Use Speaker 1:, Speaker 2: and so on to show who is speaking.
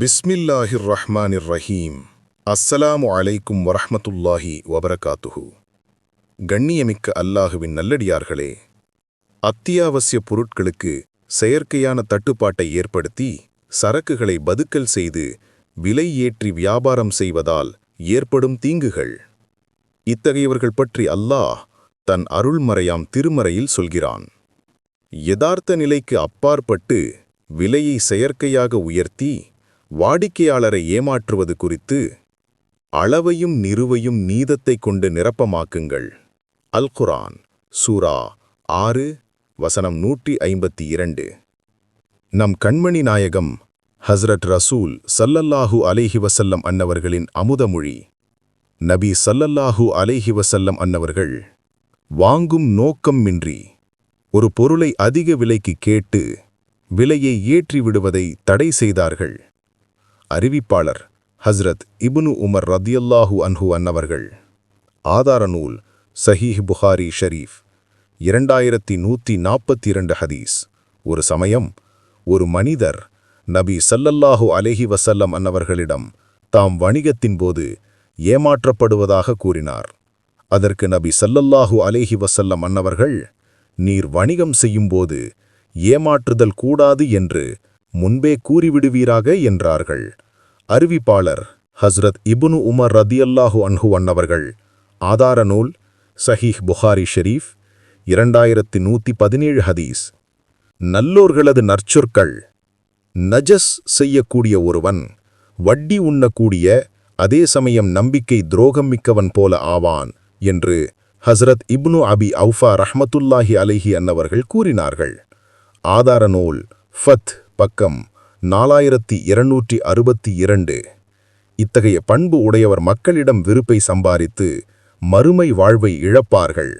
Speaker 1: பிஸ்மில்லாஹிர் ரஹ்மானிர் ரஹீம் அஸ்ஸலாமு அலைக்கும் வரஹமத்துல்லாஹி வபரகாத்துஹு. கண்ணியமிக்க அல்லாஹுவின் நல்லடியார்களே அத்தியாவசிய பொருட்களுக்கு செயற்கையான தட்டுப்பாட்டை ஏற்படுத்தி சரக்குகளை பதுக்கல் செய்து விலை ஏற்றி வியாபாரம் செய்வதால் ஏற்படும் தீங்குகள். இத்தகையவர்கள் பற்றி அல்லாஹ் தன் அருள்மறையாம் திருமறையில் சொல்கிறான். யதார்த்த நிலைக்கு அப்பாற்பட்டு விலையை செயற்கையாக உயர்த்தி வாடிக்கையாளரை ஏமாற்றுவது குறித்து அளவையும் நிறுவையும் நீதத்தைக் கொண்டு நிரப்பமாக்குங்கள். அல் குரான் சூரா ஆறு வசனம் நூற்றி ஐம்பத்தி இரண்டு நம் கண்மணி நாயகம் ஹஸ்ரட் ரசூல் சல்லல்லாஹு அலைஹி வசல்லம் அன்னவர்களின் அமுதமொழி நபி சல்லல்லாஹு அலைஹி வசல்லம் அன்னவர்கள் வாங்கும் நோக்கமின்றி ஒரு பொருளை அதிக விலைக்கு கேட்டு விலையை ஏற்றி விடுவதை தடை செய்தார்கள். அறிவிப்பாளர் ஹஸ்ரத் இபுனு உமர் ரதியல்லாஹு அன்ஹு அன்னவர்கள். ஆதார நூல் சஹீஹ் புகாரி ஷரீஃப். இரண்டாயிரத்தி நூற்றி நாற்பத்தி இரண்டு ஹதீஸ். ஒரு சமயம் ஒரு மனிதர் நபி சல்லல்லாஹு அலேஹி வசல்லம் அன்னவர்களிடம் தாம் வணிகத்தின் போது ஏமாற்றப்படுவதாக கூறினார். அதற்கு நபி சல்லல்லாஹு அலேஹி வசல்லம் அன்னவர்கள் நீர் வணிகம் செய்யும்போது ஏமாற்றுதல் கூடாது என்று முன்பே கூறிவிடுவீராக என்றார்கள். அறிவிப்பாளர் ஹஸ்ரத் இபுனு உமர் ரதியல்லாஹு அன்ஹு அன்னவர்கள். ஆதார நூல் சஹீஹ் புகாரி ஷெரீஃப் இரண்டாயிரத்தி நூற்றி பதினேழு ஹதீஸ். நல்லோர்களது நற்சொற்கள். நஜஸ் செய்யக்கூடிய ஒருவன் வட்டி உண்ணக்கூடிய அதே சமயம் நம்பிக்கை துரோகம் மிக்கவன் போல ஆவான் என்று ஹஸ்ரத் இப்னு அபி அவுஃபா ரஹமத்துல்லாஹி அலைஹி அன்னவர்கள் கூறினார்கள். ஆதார நூல் ஃபத் பக்கம் நாலாயிரத்தி இருநூற்றி அறுபத்தி இரண்டு. இத்தகைய பண்பு உடையவர் மக்களிடம் விருப்பை சம்பாரித்து மறுமை வாழ்வை இழப்பார்கள்.